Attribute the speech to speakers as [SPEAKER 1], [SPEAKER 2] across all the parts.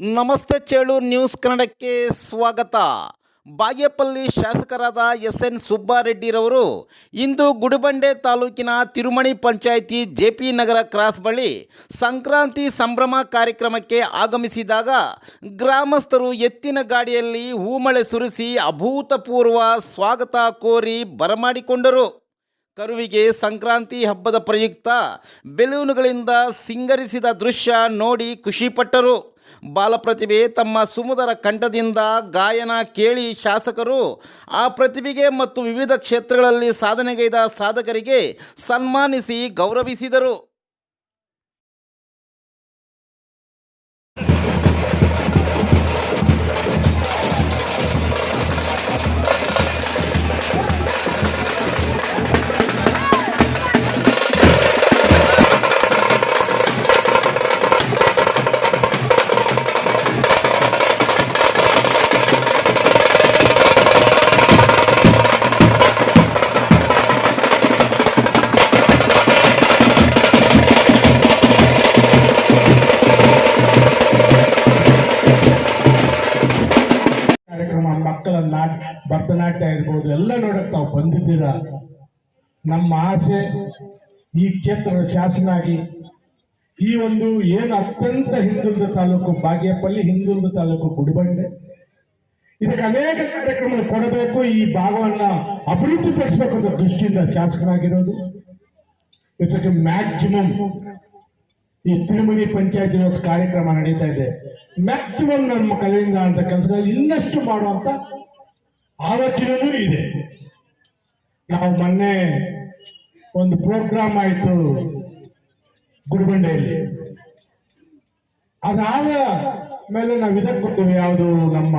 [SPEAKER 1] ನಮಸ್ತೆ ಚೇಳು ನ್ಯೂಸ್ ಕನ್ನಡಕ್ಕೆ ಸ್ವಾಗತ. ಬಾಗೇಪಲ್ಲಿ ಶಾಸಕರಾದ ಎಸ್ ಎನ್ ಸುಬ್ಬಾರೆಡ್ಡಿರವರು ಇಂದು ಗುಡಿಬಂಡೆ ತಾಲೂಕಿನ Tirumani panchayat J P Nagar cross ಬಳಿ ಸಂಕ್ರಾಂತಿ ಸಂಭ್ರಮ ಕಾರ್ಯಕ್ರಮಕ್ಕೆ ಆಗಮಿಸಿದಾಗ ಗ್ರಾಮಸ್ಥರು ಎತ್ತಿನ ಗಾಡಿಯಲ್ಲಿ ಹೂಮಳೆ ಸುರಿಸಿ ಅಭೂತಪೂರ್ವ ಸ್ವಾಗತ ಕೋರಿ ಬರಮಾಡಿಕೊಂಡರು. ಕರುವಿಗೆ ಸಂಕ್ರಾಂತಿ ಹಬ್ಬದ ಪ್ರಯುಕ್ತ ಬೆಲೂನುಗಳಿಂದ ಸಿಂಗರಿಸಿದ ದೃಶ್ಯ ನೋಡಿ ಖುಷಿಪಟ್ಟರು. ಬಾಲಪ್ರತಿಭೆ ತಮ್ಮ ಸುಮಧುರ ಕಂಠದಿಂದ ಗಾಯನ ಕೇಳಿ ಶಾಸಕರು ಆ ಪ್ರತಿಭೆಗೆ ಮತ್ತು ವಿವಿಧ ಕ್ಷೇತ್ರಗಳಲ್ಲಿ ಸಾಧನೆಗೈದ ಸಾಧಕರಿಗೆ ಸನ್ಮಾನಿಸಿ ಗೌರವಿಸಿದರು.
[SPEAKER 2] ಎಲ್ಲ ನೋಡಕ್ ತಾವು ಬಂದಿದ್ದೀರಾ? ನಮ್ಮ ಆಸೆ ಈ ಕ್ಷೇತ್ರದ ಶಾಸನಾಗಿ, ಈ ಒಂದು ಏನು ಅತ್ಯಂತ ಹಿಂದುಳಿದ ತಾಲೂಕು, ಬಾಗೇಪಲ್ಲಿ ಹಿಂದುಳಿದ ತಾಲೂಕು ಗುಡಿಬಂಡೆ, ಇದಕ್ಕೆ ಅನೇಕ ಕಾರ್ಯಕ್ರಮ ಕೊಡಬೇಕು, ಈ ಭಾಗವನ್ನ ಅಭಿವೃದ್ಧಿಪಡಿಸಬೇಕು ಅನ್ನೋ ದೃಷ್ಟಿಯಿಂದ ಶಾಸಕನಾಗಿರೋದು. ಇದಕ್ಕೆ ಮ್ಯಾಕ್ಸಿಮಮ್ ಈ ತಿರುಮನಿ ಪಂಚಾಯತ್ ಕಾರ್ಯಕ್ರಮ ನಡೀತಾ ಇದೆ. ಮ್ಯಾಕ್ಸಿಮಮ್ ನಮ್ಮ ಕಲೆಯಿಂದ ಅಂತ ಕೆಲಸದಲ್ಲಿ ಇನ್ನಷ್ಟು ಮಾಡುವಂತ ಆಲೋಚನೆನೂ ಇದೆ. ನಾವು ಮೊನ್ನೆ ಒಂದು ಪ್ರೋಗ್ರಾಮ್ ಆಯಿತು ಗುಡಿಬಂಡೆಯಲ್ಲಿ ಅದಾದ ಮೇಲೆ ನಾವು ಇದಕ್ಕೆ ಕೊಟ್ಟಿವಿ ಯಾವುದು ನಮ್ಮ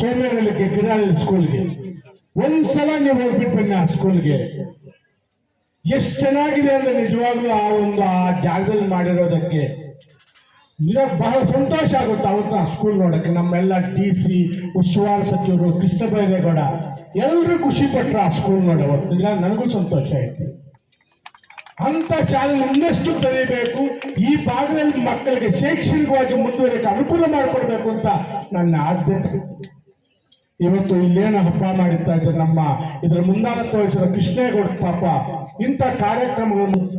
[SPEAKER 2] ಸೋಮೇರಲಿಕ್ಕೆ ಗಿಡ ಸ್ಕೂಲ್ಗೆ. ಒಂದ್ಸಲ ನೀವು ಹೋಗ್ಬಿಟ್ಟು ಬನ್ನಿ ಆ ಸ್ಕೂಲ್ಗೆ. ಎಷ್ಟು ಚೆನ್ನಾಗಿದೆ ಅಂದ್ರೆ ನಿಜವಾಗ್ಲೂ ಆ ಒಂದು ಆ ಜಾಗದಲ್ಲಿ ಮಾಡಿರೋದಕ್ಕೆ ನಿಜ- ಬಹಳ ಸಂತೋಷ ಆಗುತ್ತೆ ಅವತ್ತು ಆ ಸ್ಕೂಲ್ ನೋಡಕ್ಕೆ. ನಮ್ಮೆಲ್ಲ ಡಿ ಸಿ ಉಸ್ತುವಾರಿ ಸಚಿವರು ಕೃಷ್ಣ ಬೈರೇಗೌಡ ಎಲ್ಲರೂ ಖುಷಿ ಪಟ್ರು ಆ ಸ್ಕೂಲ್ ನೋಡಿ ಅವತ್ತು. ನಿಜ ನನಗೂ ಸಂತೋಷ ಆಯ್ತು. ಅಂತ ಶಾಲೆ ಇನ್ನಷ್ಟು ತೆರೀಬೇಕು ಈ ಭಾಗದಲ್ಲಿ ಮಕ್ಕಳಿಗೆ ಶೈಕ್ಷಣಿಕವಾಗಿ ಮುಂದುವರಿಕೆ ಅನುಕೂಲ ಮಾಡಿಕೊಡ್ಬೇಕು ಅಂತ ನನ್ನ ಆದ್ಯತೆ. ಇವತ್ತು ಇಲ್ಲೇನು ಹಬ್ಬ ಮಾಡಿರ್ತಾ ನಮ್ಮ ಇದರ ಮುಂದಾಳತ್ವ ವಹಿಸಿದ ಕೃಷ್ಣೇಗೌಡ ಪಾಪ ಇಂಥ ಕಾರ್ಯಕ್ರಮಗಳನ್ನು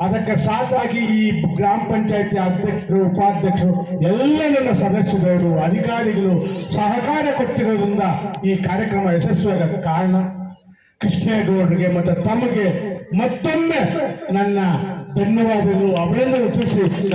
[SPEAKER 2] ಅದಕ್ಕೆ ಸಾಥಾಗಿ ಈ ಗ್ರಾಮ ಪಂಚಾಯತಿ ಅಧ್ಯಕ್ಷರು, ಉಪಾಧ್ಯಕ್ಷರು ಎಲ್ಲ ನನ್ನ ಸದಸ್ಯರು, ಅಧಿಕಾರಿಗಳು ಸಹಕಾರ ಕೊಟ್ಟಿರೋದ್ರಿಂದ ಈ ಕಾರ್ಯಕ್ರಮ ಯಶಸ್ವಿಯಾಗಕ್ಕೆ ಕಾರಣ ಕೃಷ್ಣೇಗೌಡರಿಗೆ ಮತ್ತು ತಮಗೆ ಮತ್ತೊಮ್ಮೆ ನನ್ನ ಧನ್ಯವಾದಗಳು. ಅಭಿನಂದನೆ ತಿಳಿಸಿ ನನ್ನ